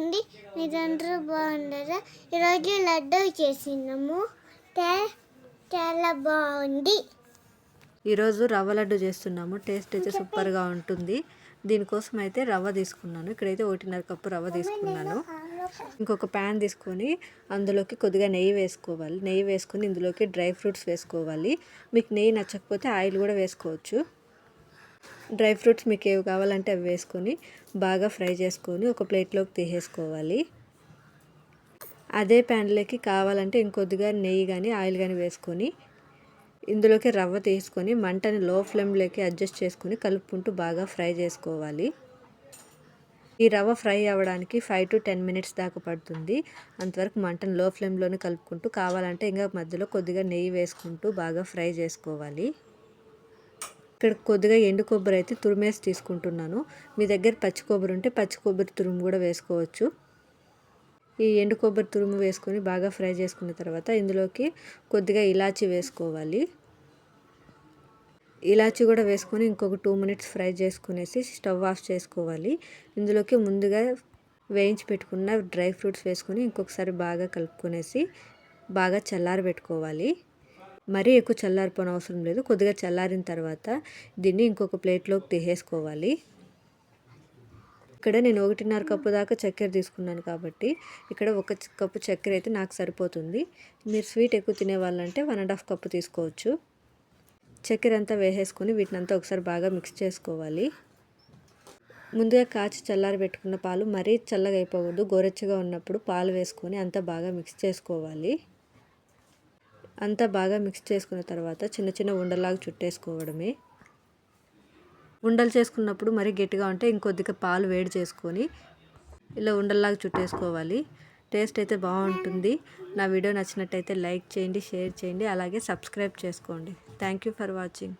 అండి మీరందరూ బాగుండరా ఈరోజు లడ్డు చేసినాము. చాలా బాగుంది. ఈరోజు రవ్వ లడ్డు చేస్తున్నాము. టేస్ట్ అయితే సూపర్గా ఉంటుంది. దీనికోసం అయితే రవ్వ తీసుకున్నాను. ఇక్కడైతే ఒకటిన్నర కప్పు రవ్వ తీసుకున్నాను. ఇంకొక ప్యాన్ తీసుకొని అందులోకి కొద్దిగా నెయ్యి వేసుకోవాలి. నెయ్యి వేసుకొని ఇందులోకి డ్రై ఫ్రూట్స్ వేసుకోవాలి. మీకు నెయ్యి నచ్చకపోతే ఆయిల్ కూడా వేసుకోవచ్చు. డ్రై ఫ్రూట్స్ మీకు ఏవి కావాలంటే అవి వేసుకొని బాగా ఫ్రై చేసుకొని ఒక ప్లేట్లోకి తీసేసుకోవాలి. అదే ప్యాన్లోకి కావాలంటే ఇంకొద్దిగా నెయ్యి కానీ ఆయిల్ కానీ వేసుకొని ఇందులోకి రవ్వ తీసుకొని మంటని లో ఫ్లేమ్లోకి అడ్జస్ట్ చేసుకొని కలుపుకుంటూ బాగా ఫ్రై చేసుకోవాలి. ఈ రవ్వ ఫ్రై అవ్వడానికి ఫైవ్ టు టెన్ మినిట్స్ దాకా పడుతుంది. అంతవరకు మంటను లో ఫ్లేమ్లోనే కలుపుకుంటూ కావాలంటే ఇంకా మధ్యలో కొద్దిగా నెయ్యి వేసుకుంటూ బాగా ఫ్రై చేసుకోవాలి. ఇక్కడ కొద్దిగా ఎండు కొబ్బరి అయితే తురిమేసి తీసుకుంటున్నాను. మీ దగ్గర పచ్చి కొబ్బరి ఉంటే పచ్చి కొబ్బరి తురుము కూడా వేసుకోవచ్చు. ఈ ఎండు కొబ్బరి తురుము వేసుకొని బాగా ఫ్రై చేసుకున్న తర్వాత ఇందులోకి కొద్దిగా ఇలాచి వేసుకోవాలి. ఇలాచి కూడా వేసుకొని ఇంకొక టూ మినిట్స్ ఫ్రై చేసుకునేసి స్టవ్ ఆఫ్ చేసుకోవాలి. ఇందులోకి ముందుగా వేయించి పెట్టుకున్న డ్రై ఫ్రూట్స్ వేసుకొని ఇంకొకసారి బాగా కలుపుకొనేసి బాగా చల్లారి పెట్టుకోవాలి మరీ ఎక్కువ చల్లారిపోయిన అవసరం లేదు. కొద్దిగా చల్లారిన తర్వాత దీన్ని ఇంకొక ప్లేట్లోకి తీసేసుకోవాలి. ఇక్కడ నేను ఒకటిన్నర కప్పు దాకా చక్కెర తీసుకున్నాను కాబట్టి ఇక్కడ ఒక కప్పు చక్కెర అయితే నాకు సరిపోతుంది. మీరు స్వీట్ ఎక్కువ తినే వాళ్ళంటే వన్ అండ్ హాఫ్ కప్పు తీసుకోవచ్చు. చక్కెర అంతా వేసేసుకొని వీటినంతా ఒకసారి బాగా మిక్స్ చేసుకోవాలి. ముందుగా కాచి చల్లారి పెట్టుకున్న పాలు మరీ చల్లగా అయిపోకూడదు. గోరెచ్చగా ఉన్నప్పుడు పాలు వేసుకొని అంతా బాగా మిక్స్ చేసుకోవాలి. అంతా బాగా మిక్స్ చేసుకున్న తర్వాత చిన్న చిన్న ఉండలాగా చుట్టేసుకోవడమే. ఉండలు చేసుకున్నప్పుడు మరీ గట్టిగా ఉంటే ఇంకొద్దిగా పాలు వేడి చేసుకొని ఇలా ఉండల్లాగా చుట్టేసుకోవాలి. టేస్ట్ అయితే బాగుంటుంది. నా వీడియో నచ్చినట్టయితే లైక్ చేయండి షేర్ చేయండి అలాగే సబ్స్క్రైబ్ చేసుకోండి. Thank you for watching